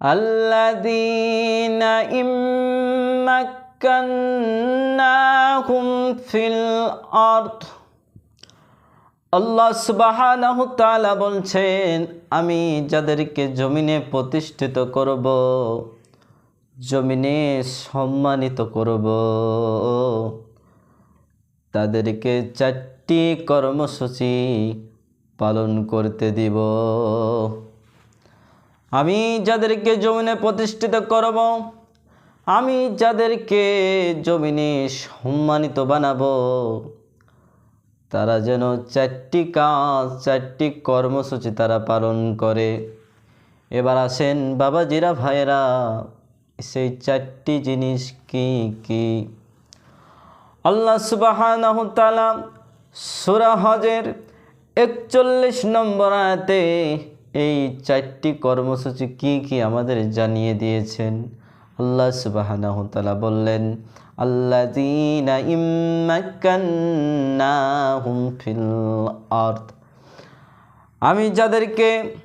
الذين إن مكناهم في الأرض আল্লাহ সুবাহানাহু তাআলা বলছেন আমি যাদেরকে জমিনে প্রতিষ্ঠিত করব জমিনে সম্মানিত করব তাদেরকে চারটি কর্মসূচি পালন করতে দিব আমি যাদেরকে জমিনে প্রতিষ্ঠিত করব, আমি যাদেরকে জমিনে সম্মানিত বানাবো, তারা যেন চারটি কাজ, চারটি কর্মসূচি তারা পালন করে। এবার আসেন বাবাজিরা, ভাইয়েরা, সেই চারটি জিনিস কি কি? আল্লাহ সূরা হজের একচল্লিশ নম্বর আয়াতে এই চারটি কর্মসূচি কি কি আমাদের জানিয়ে দিয়েছেন? আল্লাহ তাআলা বললেন ফিল আরদ। আমি যাদেরকে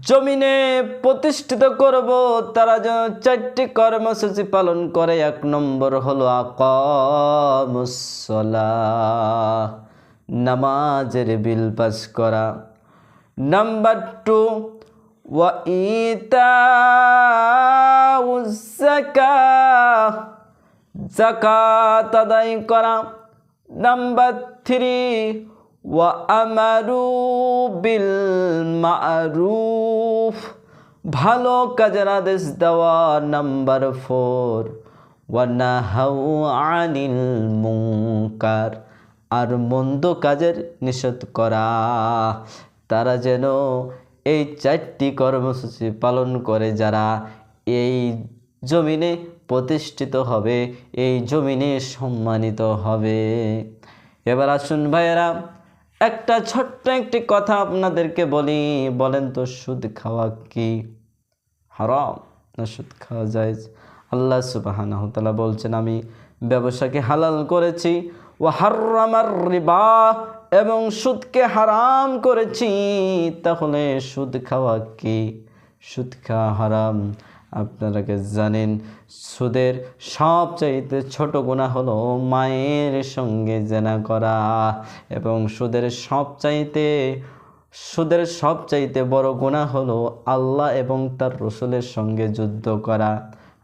জমিনে প্রতিষ্ঠিত করব, তারা যেন চারটি কর্মসূচি পালন করে। এক নম্বর হলো আকামুসলা নামাজের বিল পাস করা। নাম্বার টু জাকাত আদায় করা নাম্বার থ্রি ওয়া আমারু বিল মারুফ ভালো কাজের আদেশ দেওয়া নাম্বার ফোর ওয়ানাহাউ আনিল মুঙ্কার আর মন্দ কাজের নিষেধ করা। তারা যেন এই চারটি কর্মসূচি পালন করে, যারা এই জমিনে প্রতিষ্ঠিত হবে, এই জমিনে সম্মানিত হবে। এবার আসুন ভাইয়েরা, একটা ছোট্ট একটি কথা আপনাদেরকে বলি। বলেন তো, সুদ খাওয়া কি হারাম না সুদ খাওয়া যায় আল্লাহ তাআলা বলছেন, আমি ব্যবসাকে হালাল করেছি ও হারামার রিবা, এবং সুদকে হারাম করেছি, তাহলে সুদ খাওয়া কি? সুদ খাওয়া হারাম। আপনারাকে জানেন, সুদের সবচাইতে ছোট গুণা হলো মায়ের সঙ্গে জেনা করা, এবং সুদের সবচাইতে সুদের সবচাইতে বড় গুণা হলো আল্লাহ এবং তার রসুলের সঙ্গে যুদ্ধ করা।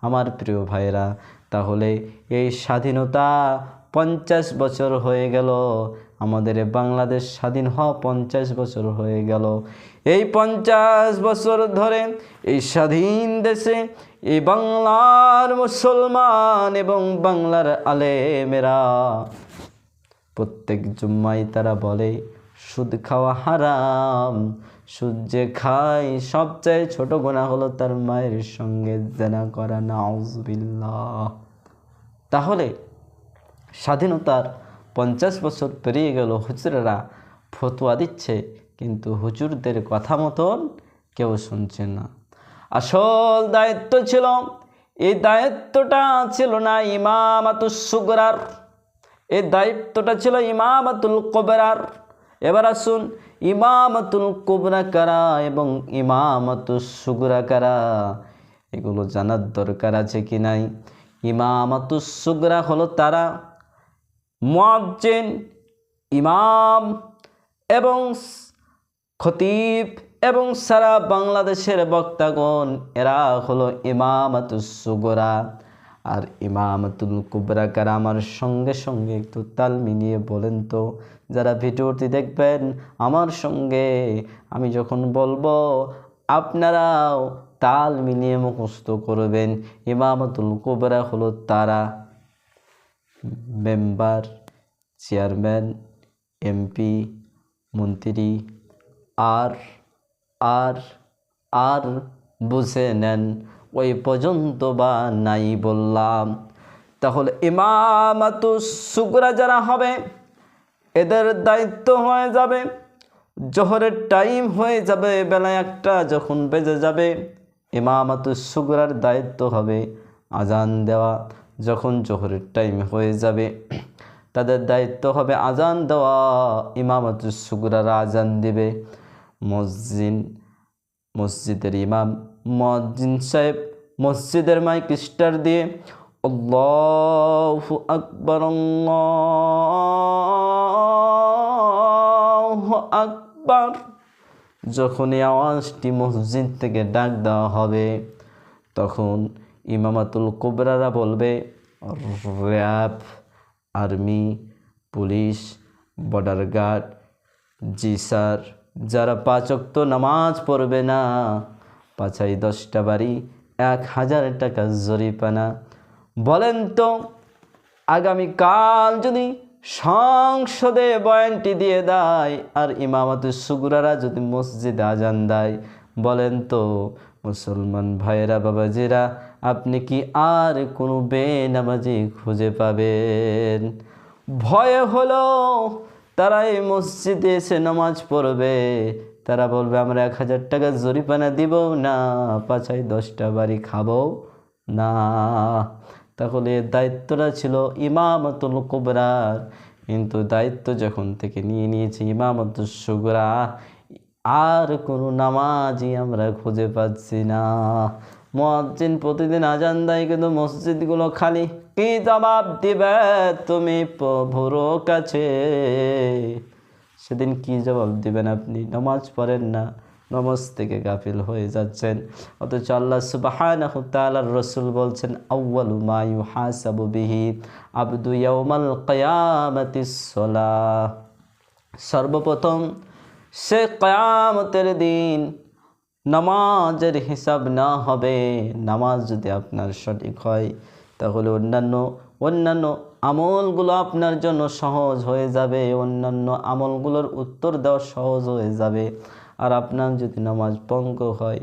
আমার প্রিয় ভাইরা তাহলে এই স্বাধীনতা পঞ্চাশ বছর হয়ে গেল। আমাদের বাংলাদেশ স্বাধীন হওয়া পঞ্চাশ বছর হয়ে গেল। এই পঞ্চাশ বছর ধরে এই স্বাধীন দেশে এই বাংলার মুসলমান এবং বাংলার আলেমেরা প্রত্যেক জুম্মাই তারা বলে, সুদ খাওয়া হারাম, সুদ যে খায় সবচেয়ে ছোট গোনা হলো তার মায়ের সঙ্গে জেনা করা, নাউজবিল্লাহ। তাহলে স্বাধীনতার পঞ্চাশ বছর পেরিয়ে গেল হুজুরেরা ফতুয়া দিচ্ছে, কিন্তু হুজুরদের কথা মতন কেউ শুনছে না। আসল দায়িত্ব ছিল, এই দায়িত্বটা ছিল না ইমামাতুস সুগরার। এই দায়িত্বটা ছিল ইমামাতুল কবরার। এবার আসুন, ইমামাতুল কুবরা কারা এবং ইমামাতুস সুগরা কারা? এগুলো জানার দরকার আছে কি নাই? ইমামাতুস সুগরা হলো তারা। মুয়াজ্জিন, ইমাম এবং খতিব এবং সারা বাংলাদেশের বক্তাগণ, এরা হলো ইমামাতুস সুগরা। আর ইমামাতুল কুবরা কারা আমার সঙ্গে সঙ্গে একটু তাল মিলিয়ে বলেন তো, যারা ভিডিওটি দেখবেন, আমার সঙ্গে আমি যখন বলব, আপনারাও তাল মিলিয়ে মুখস্থ করবেন। ইমামাতুল কুবরা হলো তারা। মেম্বার, চেয়ারম্যান, এমপি, মন্ত্রী, আর আর আর বুঝে নেন, ওই পর্যন্ত বা নাই বললাম। তাহলে ইমামাতু সুগরা যারা হবে, এদের দায়িত্ব হয়ে যাবে। জোহরের টাইম হয়ে যাবে, বেলা একটা যখন বেজে যাবে, ইমামাতু সুগরার দায়িত্ব হবে আজান দেওয়া। যখন জোহরের টাইম হয়ে যাবে, তাদের দায়িত্ব হবে আজান দেওয়া ইমামাতুস সুগরারা আজান দিবে। মসজিদ মসজিদের ইমাম মজ্জিন সাহেব মসজিদের মাইক স্টার দিয়ে, আল্লাহু আকবর আকবর। যখন এই আওয়াজটি মসজিদ থেকে ডাক দেওয়া হবে, তখন ইমামাতুল কুবরারা বলবে, RAB, army, police, border guard, জি স্যার, যারা পাঁচক্ত নামাজ পড়বে না, পাঁচাই দশটা বাড়ি, এক হাজার টাকা জরিপানা বলেন তো, আগামীকাল যদি সংসদে বয়ানটি দিয়ে দেয় আর ইমামাতুল সুগুরারা যদি মসজিদে আজান দেয়, বলেন তো, মুসলমান ভাইয়েরা, বাবাজিরা আপনি কি আর কোনো বেনামাজি খুঁজে পাবেন? ভয় হলো তারা এই মসজিদে এসে নামাজ পড়বে। তারা বলবে, আমরা এক হাজার টাকা জরিপানা দিব। না পাঁচাই দশটা বাড়ি খাব। না। তাহলে দায়িত্বটা ছিল ইমামতুল কুবরার কিন্তু দায়িত্ব যখন থেকে নিয়ে নিয়েছে ইমামত সুগরা আর কোনো নামাজই আমরা খুঁজে পাচ্ছি না। মুয়াজ্জিন প্রতিদিন আজান দেয়, কিন্তু মসজিদগুলো খালি কি জবাব দিবে তুমি প্রভুর কাছে? সেদিন কি জবাব দিবেন আপনি? নামাজ পড়েন না, নমাজ থেকে গাফিল হয়ে যাচ্ছেন। অথচ আল্লাহ তাআলার রাসূল বলছেন, আউয়ালু মা ইউহাসাবু বিহি আবদু ইয়াউমাল কিয়ামাতিস সালাহ সর্বপ্রথম সে কয়ামতের দিন নামাজের হিসাব না হবে, নামাজ যদি আপনার সঠিক হয়, তাহলে অন্যান্য অন্যান্য আমলগুলো আপনার জন্য সহজ হয়ে যাবে, অন্যান্য আমলগুলোর উত্তর দেওয়া সহজ হয়ে যাবে। আর আপনার যদি নামাজ পঙ্গ হয়,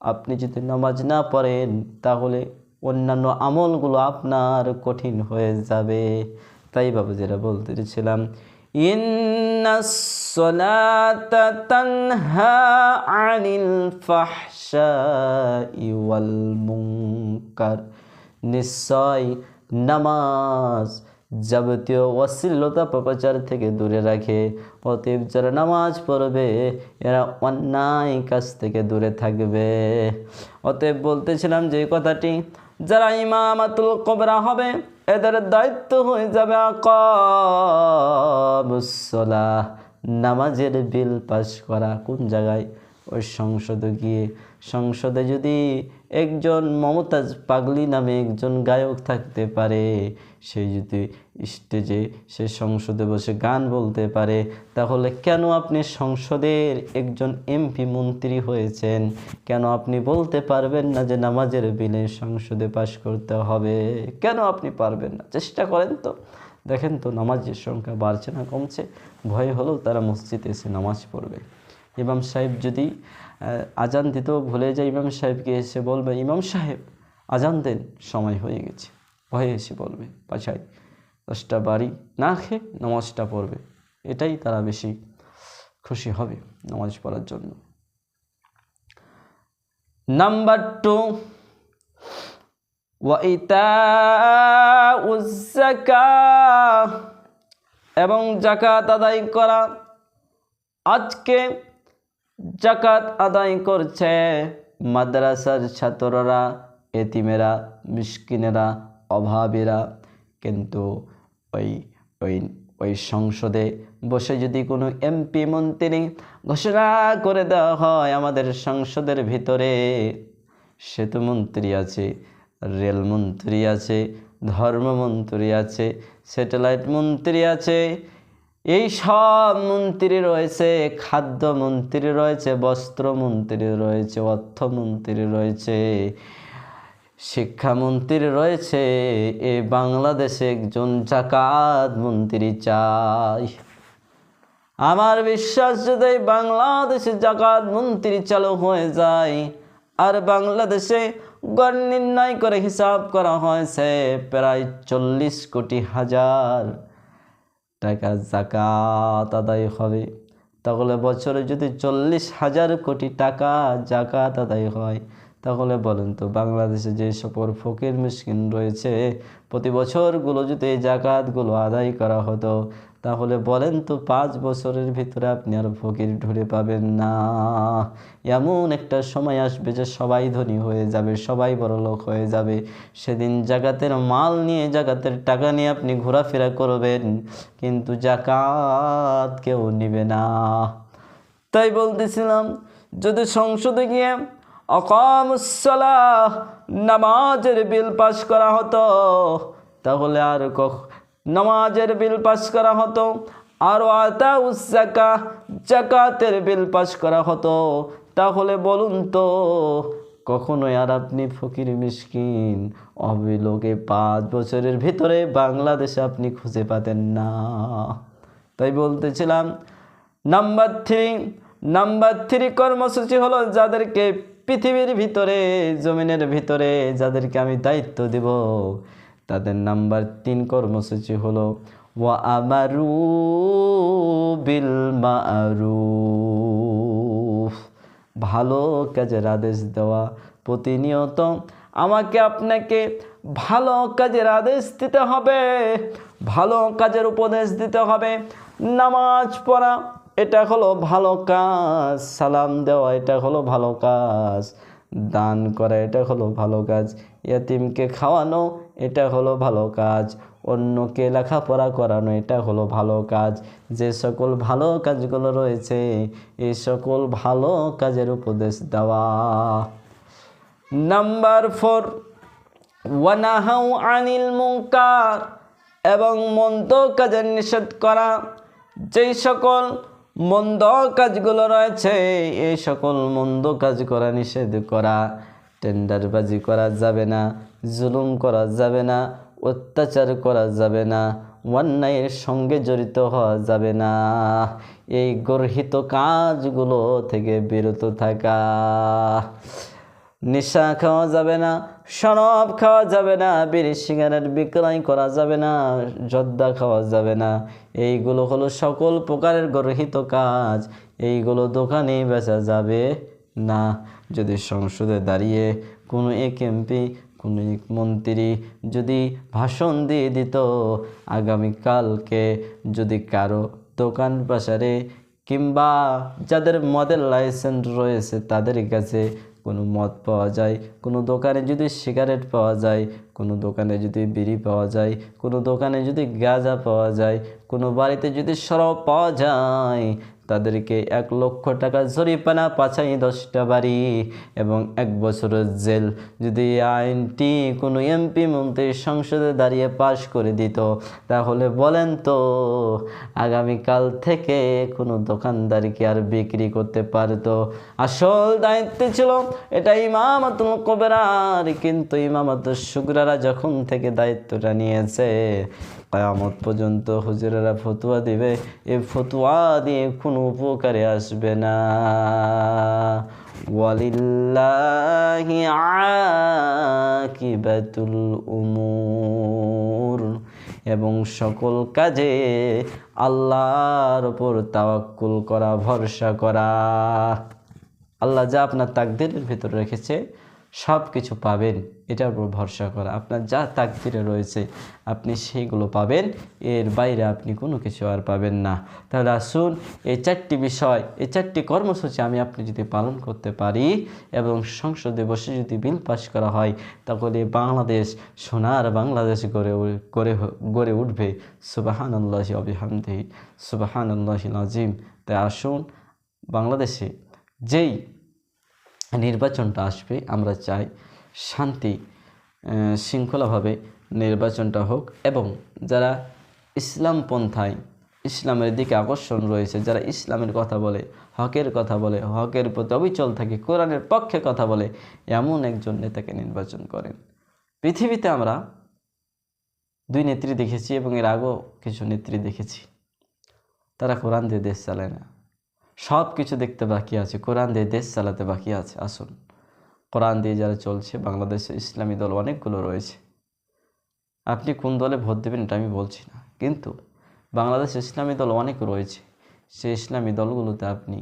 আপনি যদি নামাজ না পড়েন, তাহলে অন্যান্য আমলগুলো আপনার কঠিন হয়ে যাবে। তাই বাবু যেটা বলতেছিলাম إن الصلاة تنهى عن الفحشاء والمنكر নিশ্চয় নামাজ যাবতীয় অশ্লীলতা পাপাচার থেকে দূরে রাখে অতএব যারা নামাজ পড়বে এরা অন্যায় কাজ থেকে দূরে থাকবে অতএব বলতেছিলাম যে কথাটি যারা ইমামাতুল কবরা হবে, এদের দায়িত্ব হয়ে যাবে আকাবুসলাহ নামাজের বিল পাশ করা। কোন জায়গায়? ওই সংসদে গিয়ে সংসদে যদি একজন মমতাজ পাগলি নামে একজন গায়ক থাকতে পারে, সে যদি স্টেজে, সে সংসদে বসে গান বলতে পারে, তাহলে কেন আপনি সংসদের একজন এমপি মন্ত্রী হয়েছেন? কেন আপনি বলতে পারবেন না যে নামাজের বিলে সংসদে পাশ করতে হবে? কেন আপনি পারবেন না? চেষ্টা করেন তো। দেখেন তো নামাজের সংখ্যা বাড়ছে না কমছে। ভয় হলেও তারা মসজিদে এসে নামাজ পড়বে। ইমাম সাহেব যদি আজান দিতেও ভুলে যায়, ইমাম সাহেবকে এসে বলবে, ইমাম সাহেব, আজান দেন, সময় হয়ে গেছে। ভয়ে এসে বলবে পাছায় দশটা বাড়ি না খেয়ে নামাজটা পড়বে। এটাই তারা বেশি খুশি হবে নামাজ পড়ার জন্য। নাম্বার টু এবং জাকাত আদায় করা। আজকে জাকাত আদায় করছে। মাদ্রাসার ছাত্ররা, এতিমেরা, মিসকিনেরা, অভাবেরা। কিন্তু ওই ওই ওই সংসদে বসে যদি কোনো এমপি, মন্ত্রী ঘোষণা করে দেওয়া হয় আমাদের সংসদের ভিতরে সেতুমন্ত্রী আছে রেলমন্ত্রী আছে, ধর্মমন্ত্রী আছে, স্যাটেলাইট মন্ত্রী আছে এই সব মন্ত্রী রয়েছে খাদ্যমন্ত্রী রয়েছে বস্ত্রমন্ত্রী রয়েছে অর্থমন্ত্রী রয়েছে শিক্ষামন্ত্রী রয়েছে, এ বাংলাদেশে একজন জাকাত মন্ত্রী চাই। আমার বিশ্বাস যদি বাংলাদেশে জাকাত মন্ত্রী চালু হয়ে যায়, আর বাংলাদেশে গড় নির্ণয় করে হিসাব করা হয়েছে, প্রায় চল্লিশ কোটি হাজার টাকা জাকাত আদায় হবে। তাহলে বছরে যদি চল্লিশ হাজার কোটি টাকা জাকাত আদায় হয় তাহলে বলেন তো, বাংলাদেশে যে সকল ফকির মিসকিন রয়েছে, প্রতি বছরগুলো যদি এই জাকাতগুলো আদায় করা হতো। তাহলে বলেন তো, পাঁচ বছরের ভিতরে আপনি আর ফকির ঢুরে পাবেন না। এমন একটা সময় আসবে যে সবাই ধনী হয়ে যাবে, সবাই বড় লোক হয়ে যাবে। সেদিন জাকাতের মাল নিয়ে, জাকাতের টাকা নিয়ে আপনি ঘোরাফেরা করবেন, কিন্তু জাকাত কেউ নিবে না। তাই বলতেছিলাম, যদি সংসদে গিয়ে অকামুসলাহ নামাজের বিল পাস করা হতো। তাহলে আর কখ, নামাজের বিল পাস করা হতো। আরও আতা উজ্জাকা জাকাতের বিল পাস করা হতো। তাহলে বলুন তো, কখনোই আর আপনি ফকির, মিসকিন অবিলোকে পাঁচ বছরের ভিতরে বাংলাদেশে আপনি খুঁজে পাতেন না। তাই বলতেছিলাম, নাম্বার থ্রি নাম্বার থ্রি কর্মসূচি হলো যাদেরকে পৃথিবীর ভিতরে, জমিনের ভিতরে যাদেরকে আমি দায়িত্ব দেব, তাদের নাম্বার তিন কর্মসূচি হলো ওয়া আমারু বিল মারুফ ভালো কাজের আদেশ দেওয়া প্রতিনিয়ত। আমাকে আপনাকে ভালো কাজের আদেশ দিতে হবে, ভালো কাজের উপদেশ দিতে হবে। নামাজ পড়া এটা হলো ভালো কাজ। সালাম দেওয়া, এটা হলো ভালো কাজ। দান করা, এটা হলো ভালো কাজ। ইয়াতিমকে খাওয়ানো, এটা হলো ভালো কাজ। অন্যকে লেখাপড়া করানো, এটা হলো ভালো কাজ। যে সকল ভালো কাজগুলো রয়েছে এই সকল ভালো কাজের উপদেশ দেওয়া। নাম্বার ফোর, ওয়ানাহাউ আনিল মুঙ্কার এবং মন্দ কাজের নিষেধ করা। যেই সকল মন্দ কাজগুলো রয়েছে এই সকল মন্দ কাজ করা নিষেধ করা, টেন্ডারবাজি করা যাবে না, জুলুম করা যাবে না, অত্যাচার করা যাবে না, অন্যায়ের সঙ্গে জড়িত হওয়া যাবে না। এই গর্হিত কাজগুলো থেকে বিরত থাকা। নেশা খাওয়া যাবে না শরাব খাওয়া যাবে না, বিড়ি, সিগারেট বিক্রয় করা যাবে না, জর্দা খাওয়া যাবে না। এইগুলো হলো সকল প্রকারের গর্হিত কাজ। এইগুলো দোকানে বেচা যাবে না। যদি সংসদে দাঁড়িয়ে কোনো এক এমপি, কোনো এক মন্ত্রী যদি ভাষণ দিয়ে দিত, আগামীকালকে যদি কারও দোকান বাসারে কিংবা যাদের মদের লাইসেন্স রয়েছে তাদের কাছে কোনো মদ পাওয়া যায়, কোনো দোকানে যদি সিগারেট পাওয়া যায়, কোনো দোকানে যদি বিড়ি পাওয়া যায়, কোনো দোকানে যদি গাঁজা পাওয়া যায়, কোনো বাড়িতে যদি সরব পাওয়া যায় তাদেরকে এক লক্ষ টাকা জরিপানা পাছাই দশটা বাড়ি এবং এক বছরের জেল। যদি আইনটি কোনো এমপি, মন্ত্রী, সংসদে দাঁড়িয়ে পাশ করে দিত, তাহলে বলেন তো, আগামীকাল থেকে কোনো দোকানদারকে আর বিক্রি করতে পারতো? আসল দায়িত্ব ছিল এটা ইমামাতুল কবেরার, কিন্তু ইমামাতুল শুক্রারা যখন থেকে দায়িত্বটা নিয়েছে কায়ামত পর্যন্ত হুজুরেরা ফতুয়া দিবে এই ফতুয়া দিয়ে কোনো উপকারে আসবে না। ওয়ালিল্লাহি আকিবাতুল উমুর। এবং সকল কাজে আল্লাহর উপর তাওয়াক্কুল করা, ভরসা করা। আল্লাহ যা আপনার তাকদিরের ভিতরে রেখেছে সব কিছু পাবেন। এটার উপর ভরসা করা। আপনার যা তাকদিরে রয়েছে, আপনি সেইগুলো পাবেন। এর বাইরে আপনি কোনো কিছু আর পাবেন না। তাহলে আসুন, এই চারটি বিষয়, এই চারটি কর্মসূচি আমি আপনি যদি পালন করতে পারি এবং সংসদে বসে যদি বিল পাস করা হয়, তাহলে বাংলাদেশ, সোনার বাংলাদেশ গড়ে গড়ে গড়ে উঠবে। সুবাহান আল্লাহি অবিহামদি সুবাহান আল্লাহি আজিম তাই আসুন, বাংলাদেশে যেই নির্বাচনটা আসবে, আমরা চাই শান্তি শৃঙ্খলাভাবে নির্বাচনটা হোক এবং যারা ইসলাম পন্থায় ইসলামের দিকে আকর্ষণ রয়েছে, যারা ইসলামের কথা বলে, হকের কথা বলে, হকের প্রতি অবিচল থাকে, কোরআনের পক্ষে কথা বলে, এমন একজন নেতাকে নির্বাচন করেন। পৃথিবীতে আমরা দুই নেত্রী দেখেছি এবং এর আগেও কিছু নেত্রী দেখেছি। তারা কোরআন দিয়ে দেশ চালায় না। সব কিছু দেখতে বাকি আছে, কোরআন দিয়ে দেশ চালাতে বাকি আছে, আসুন। কোরআন দিয়ে যারা চলছে, বাংলাদেশে ইসলামী দল অনেকগুলো রয়েছে। আপনি কোন দলে ভোট দেবেন এটা আমি বলছি না। কিন্তু বাংলাদেশ ইসলামী দল অনেক রয়েছে। সেই ইসলামী দলগুলোতে আপনি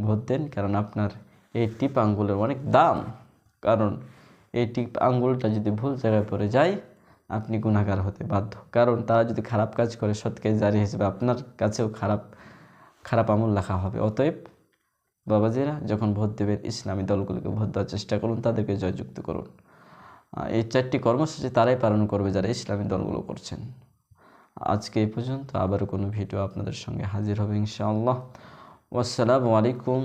ভোট দেন কারণ আপনার এই টিপ আঙ্গুলের অনেক দাম। কারণ এই টিপ আঙ্গুলটা যদি ভুল জায়গায় পড়ে যায়, আপনি গুণাগার হতে বাধ্য। কারণ তারা যদি খারাপ কাজ করে সৎকে জারি হিসেবে আপনার কাছেও খারাপ খারাপ আমল লেখা হবে। অতএব বাবাজিরা যখন ভোট দেবেন, ইসলামী দলগুলোকে ভোট দেওয়ার চেষ্টা করুন, তাদেরকে জয়যুক্ত করুন। এই চারটি কর্মসূচি তারাই পালন করবে যারা ইসলামী দলগুলো করছেন। আজকে এই পর্যন্ত আবার কোনো ভিডিও আপনাদের সঙ্গে হাজির হবে ইনশাআল্লাহ। আসসালামু আলাইকুম।